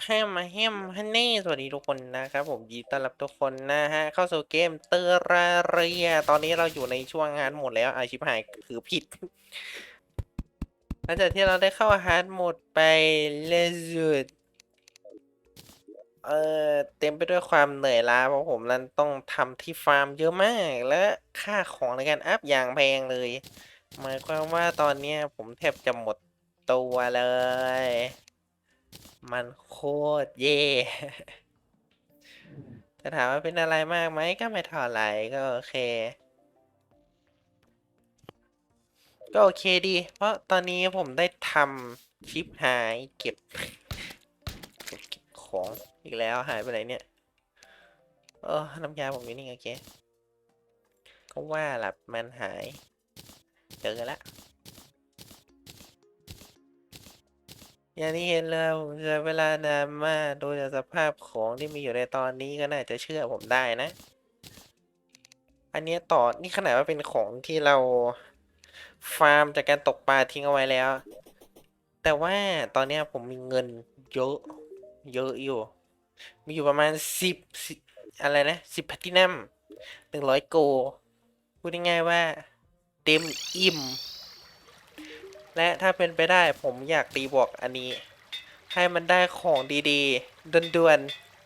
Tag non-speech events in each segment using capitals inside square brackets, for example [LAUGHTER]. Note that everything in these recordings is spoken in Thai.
แฮมมาแฮมฮันนี่สวัสดีทุกคนนะครับผมยินดีต้อนรับทุกคนนะฮะ เข้าสู่เกมเตอร์ราเรีย ตอนนี้เราอยู่ในช่วงฮาร์ดโหมดแล้วอาชิบหายคือผิดหลังจากที่เราได้เข้าฮาร์ดโหมดไปเลสุดเอ่อเต็มไปด้วยความเหนื่อยล้าเพราะผมนั้นต้องทำที่ฟาร์มเยอะมาก และค่าของในการอัพอย่างแพงเลย หมายความว่าตอนเนี้ผมแทบจะหมดตัวเลย มันโคตรเย่จะถามว่าเป็นอะไรมากไหมก็ไม่เท่าไหร่ก็โอเค ก็โอเคดี เพราะตอนนี้ผมได้ทำชิปหายเก็บเก็บ เก็บของอีกแล้วหายไปไหนเนี่ย เออน้ำยาผมอยู่นี่โอเค ก็ว่าหลับมันหาย เจอกันละ อย่างที่เห็นเลยผมใช้เวลานานมากดูจากสภาพของที่มีอยู่ในตอนนี้ก็น่าจะเชื่อผมได้นะ อันนี้ต่อนี่ขนาดว่าเป็นของที่เราฟาร์มจากการตกปลาทิ้งเอาไว้แล้ว แต่ว่าตอนนี้ผมมีเงินเยอะ เยอะอยู่ มีอยู่ประมาณสิบอะไรนะสิบแพลตตินัมหนึ่งร้อยโกพูดง่ายๆว่า เต็มอิ่ม และถ้าเป็นไปได้ผมอยากตีบวกอันนี้ ให้มันได้ของดีๆด่วน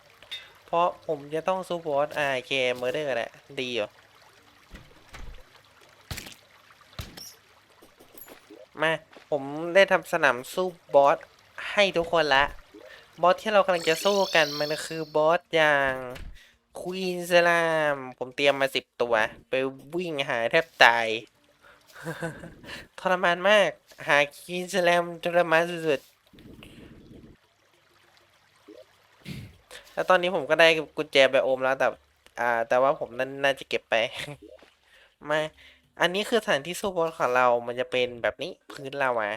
ๆ เพราะผมจะต้องสู้บอส RK Murder แหละดีอยู่มาผมได้ทำสนามสู้บอสให้ทุกคนละ บอสที่เรากำลังจะสู้กันมันคือบอสอย่างควีนสลาม ผมเตรียมมาสิบตัว ไปวิ่งหาแทบตาย ทรมานมาก หาคีนสแลมทรมานสุดๆ แล้วตอนนี้ผมก็ได้กุญแจไบโอมแล้ว แต่ อ่า แต่ว่าผมนั่นน่าจะเก็บไป มา อันนี้คือสถานที่สู้บอสของเรา มันจะเป็นแบบนี้พื้นลาวา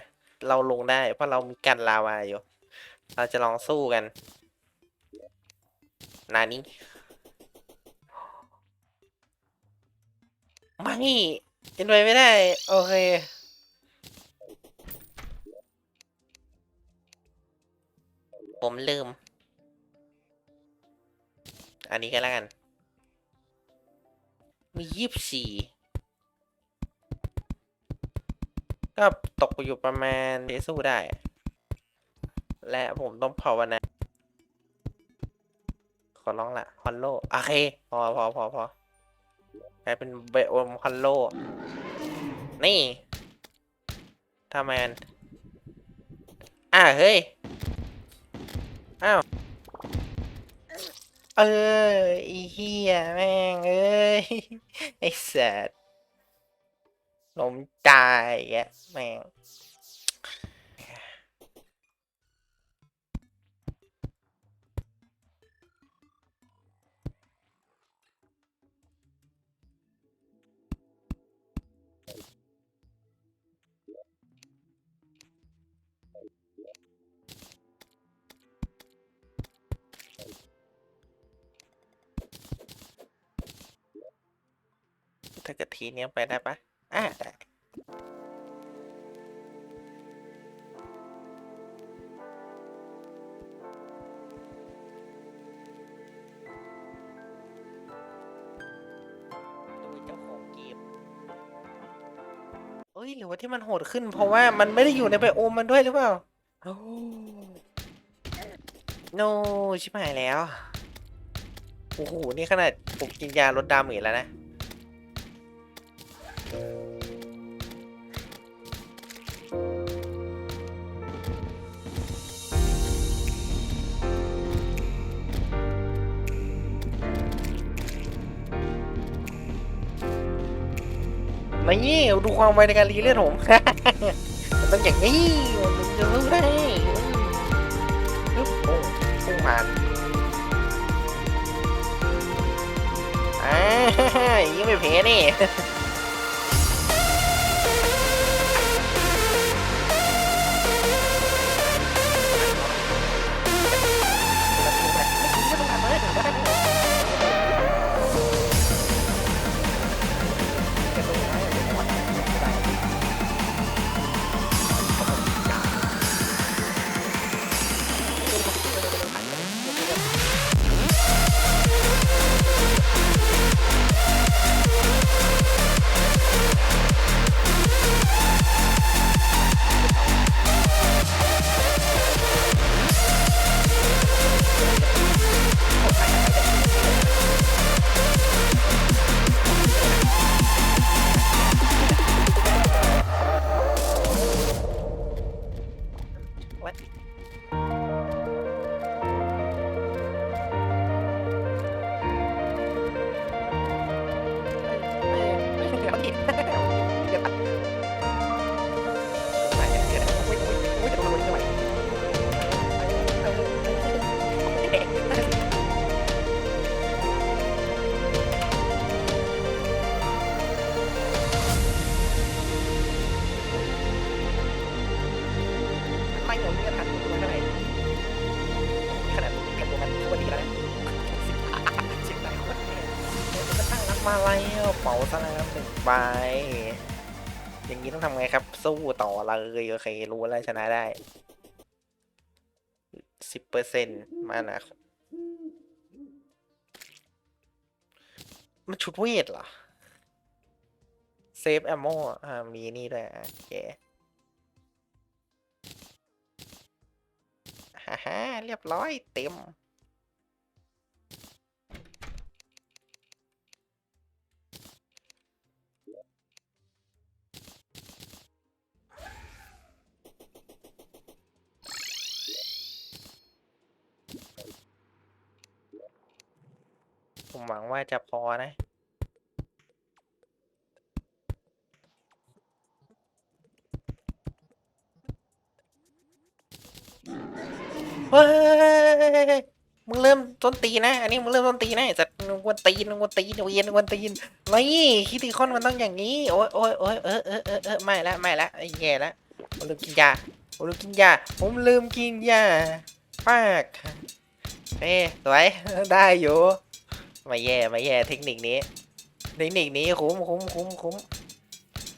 เราลงได้ เพราะเรามีกันลาวาอยู่ เราจะลองสู้กัน นานี้ไม่ เป็นไปไม่ได้ โอเค ผมลืม อันนี้ก็แล้วกัน มียี่สิบสี่ก็ตกอยู่ประมาณเดสู้ได้ และผมต้องภาวนาขอร้องละฮอนโลโอเค พอพอพอพอ กลายเป็นเบโอมฮอนโล นี่ทำไมอันอ่าเฮ้ย อ้าว เออไอีเหี้ยแม่ง เอ้ย ไอ้สัตว์ลมตายแกแม่ง ถ้าเกิดทีเนี้ยไปได้ปะอ่าได้เจ้าของเกมเอ้ยหรือว่าที่มันโหดขึ้น เพราะว่ามันไม่ได้อยู่ในไบโอมมันด้วยหรือเปล่าโอ้โนชิบหายแล้ว โอ้โห นี่ขนาดผมกินยาลดดาเมจแล้วนะ นี่ดูความไวในการรีเลือดผม มันต้องอย่างนี้มันจะรู้ได้ปึ๊บโอ้พุ่งผ่านอ่าอย่างนี้ไม่เพ้นี่ามหนึ่งใบอย่างนี้ต้องทำไงครับ สู้ต่อเลยโอเค รู้แล้วชนะได้สิบเปอร์เซ็นต์มานะ มันชุดเวทเหรอ เซฟแอมโมอ่า มีนี่ด้วยโอเคฮ่าฮ่าเรียบร้อยเต็ม ผมหวังว่าจะพอนะ เฮ้ย มึงเริ่มต้นตีนะ อันนี้มึงเริ่มต้นตีนะไอ้สัตว์มึงกวนตีนมึงกวนตีนเวียนกวนตีนไม่คิดตีคอนมันต้องอย่างนี้ โอ้ยโอ้ยโอ้ยเออเออเออเออไม่ละไม่ละไอ้แย่ละผมลืมกินยา ผมลืมกินยา ผมลืมกินยาปากเอ้สวย ได้อยู่ ไม่แย่ไม่แย่เทคนิคนี้ เทคนิคนี้คุ้มคุ้มคุ้มคุ้ม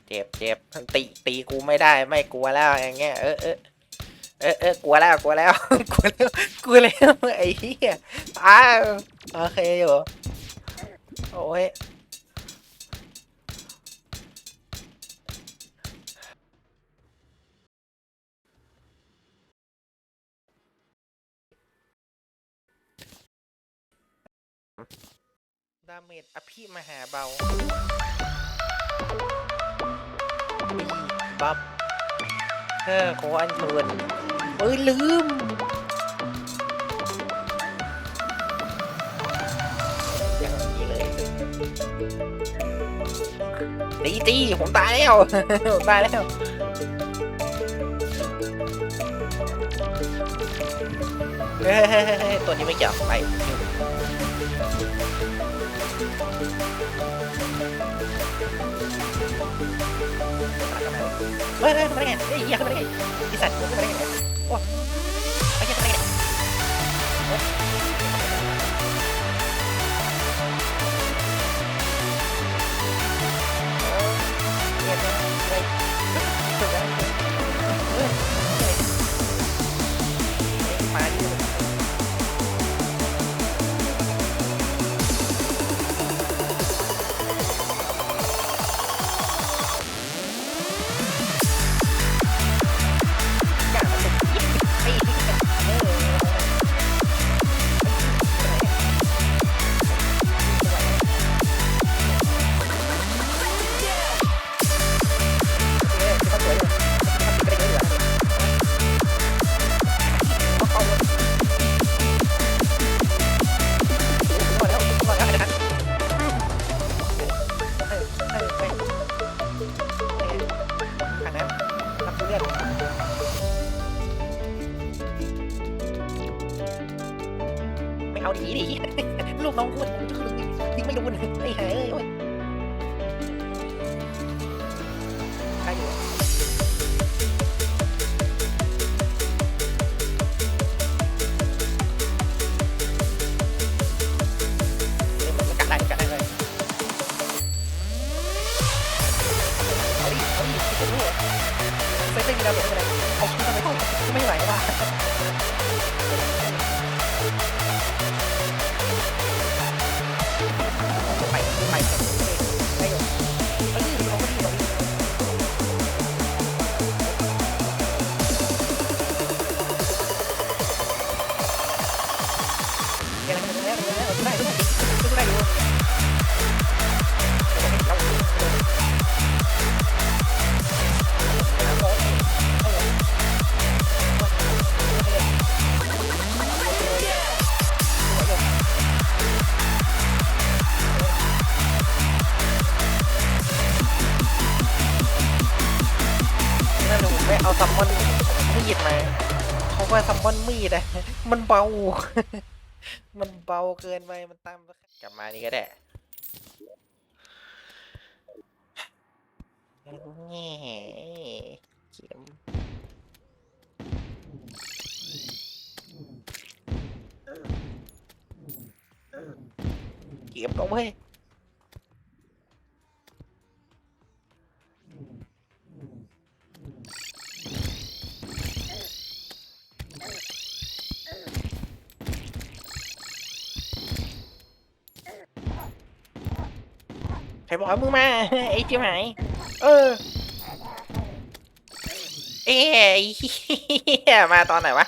เจ็บเจ็บตีตีกูไม่ได้ไม่กลัวแล้วอย่างเงี้ยเออเออเออเออกลัวแล้วกลัวแล้วกลัวแล้วกลัวแล้วไอ้เหี้ยอ้าวโอเคอยู่โอ้ย ดาเมจอภิมหาเบาตีบัฟเออขออันเชิญเอ้ย ลืม อย่างนี้เลย ตีตีผมตายแล้ว ผมตายแล้วเฮ้ยเฮ้ยเฮ้ยเฮ้ยตัวนี้ไม่เกี่ยวไป เฮ้ยเฮ้ย เซฟได้มีดาเมจไม่เป็นไรเอาคิวทำไมต้องไม่ไหวว่ะ ว่าซัมมอนมีดอะมันเบา มันเบาเกินไปมันตามกลับมานี่ก็ได้แง่เขียมเก็บเอาไว้ย รบอกให้มึงมาไอ้จิ๋วหายเออเอ๊ะไอ้เหี้ยมาตอนไหนวะ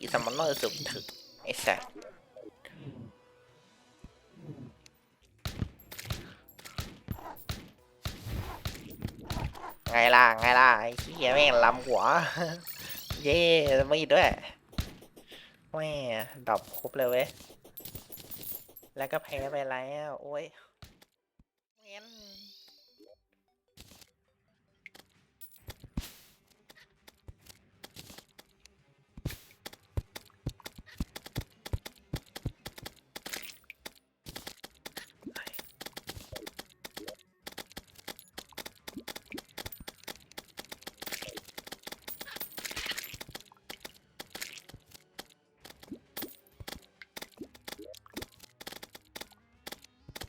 อีสมอนเนอร์สุดถึกไอ้สัสไงล่ะ ไงล่ะไอ้เหี้ยแม่งลำหัว เย่ไม่ด้วย แม่ดรอปครบเลยเว้ย แล้วก็แพ้ไปแล้ว โอ้ย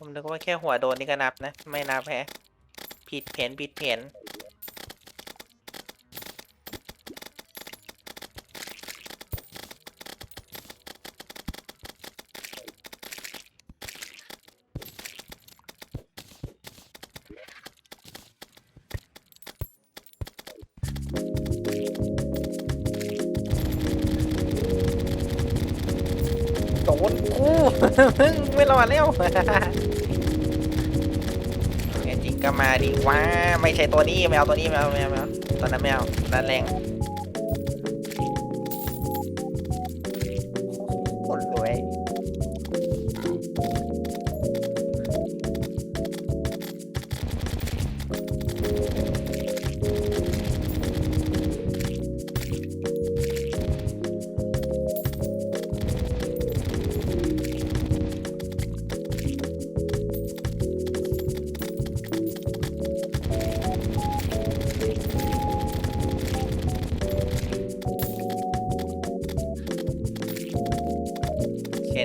ผมนึกว่าแค่หัวโดนนี่ก็นับนะ ไม่นับแฮะผิดเพี้ยนผิดเพี้ยนโดนกูไม่รอดแล้ว ก็มาดิว้าไม่ใช่ตัวนี้ไม่เอาตัวนี้ไม่เอาไม่เอาไม่เอาตอนนั้นไม่เอานั่นแรง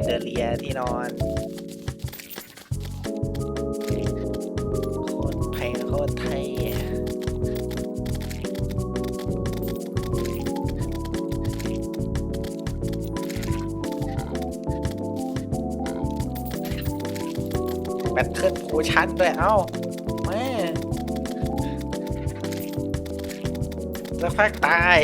เดอเลียที่นอนโคตรแพงโคตรไทยแบตเทิลโพชันด้วยเอ้าแม่จะฟักตาย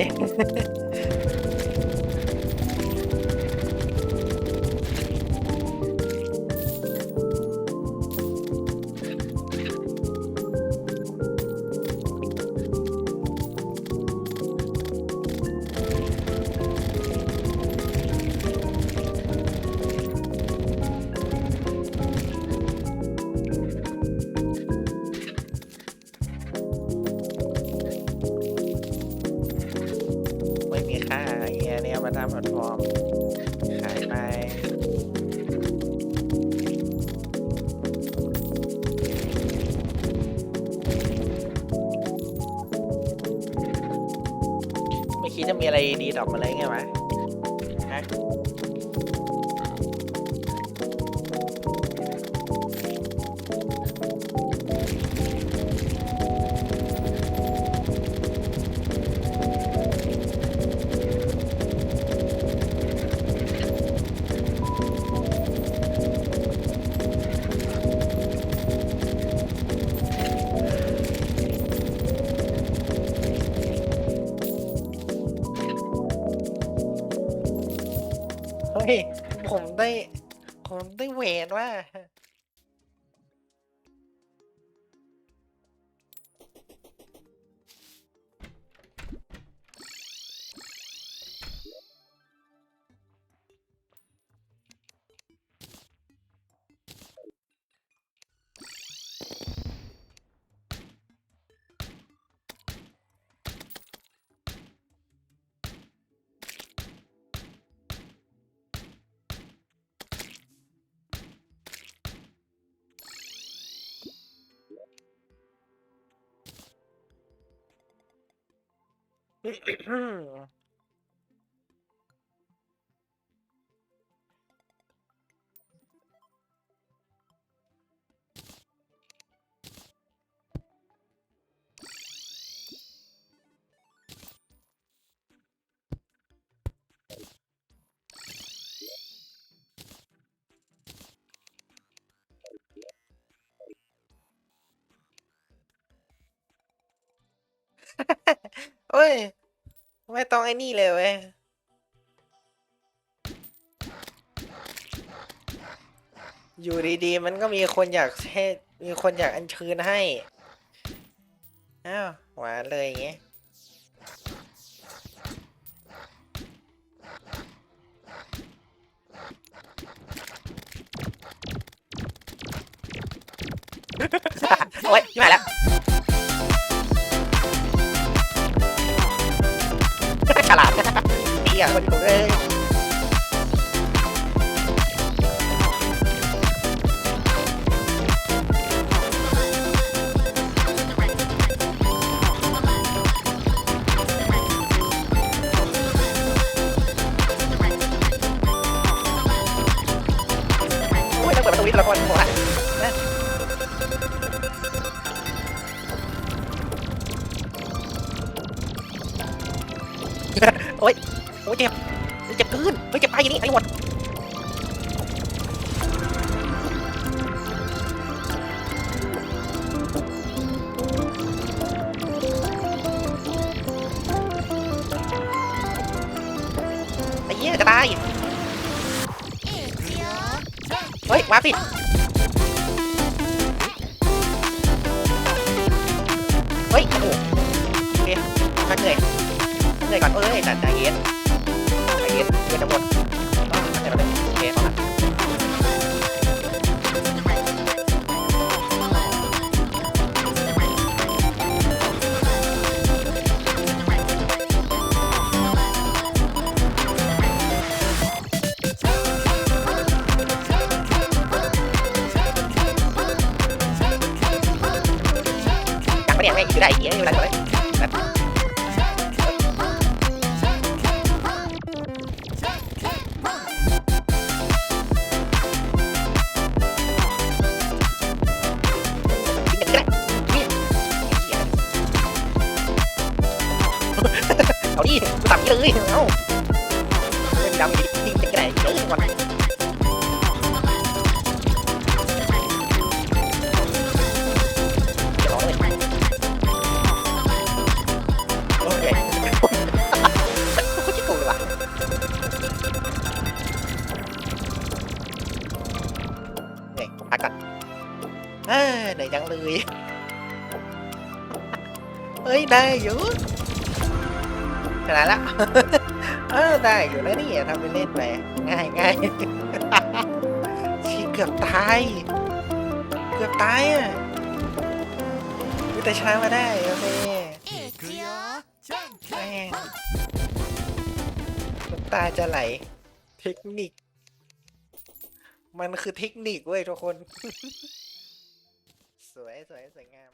คิดจะมีอะไรดีดอกมาเลยไงวะฮะ ผมได้เวทว่า Hmm. [CLEARS THROAT] ไอ้นี่เลยเว้ยอยู่ดีๆ มันก็มีคนอยากให้มีคนอยากอัญเชิญให้ อ้าว หวานเลยอย่างเงี้ยโอ๊ยม่ไหวแล้ว ดีอ่าคนกูเลยโว้าปิดเฮ้ย โอ้โหโอเคพักเหนื่อยเหนื่อยก่อนเอ้ยแต่ใจเย็นใจเย็นเดี๋ยวจะหมด จังปะเนี่ยไม่อยู่ได้อีกเยอะอ เอ้เหนื่อยจังเลยเฮ้ยได้อยู่ขนาดละเออได้อยู่แล้วนี่ทำไปเล่นไปง่ายง่ายชีเกือบตาย เกือบตายอะแต่ช้ามาได้โอเคแม่งน้ำตาจะไหล เทคนิค มันคือเทคนิคเว้ยทุกคน สวยสวยสวยงาม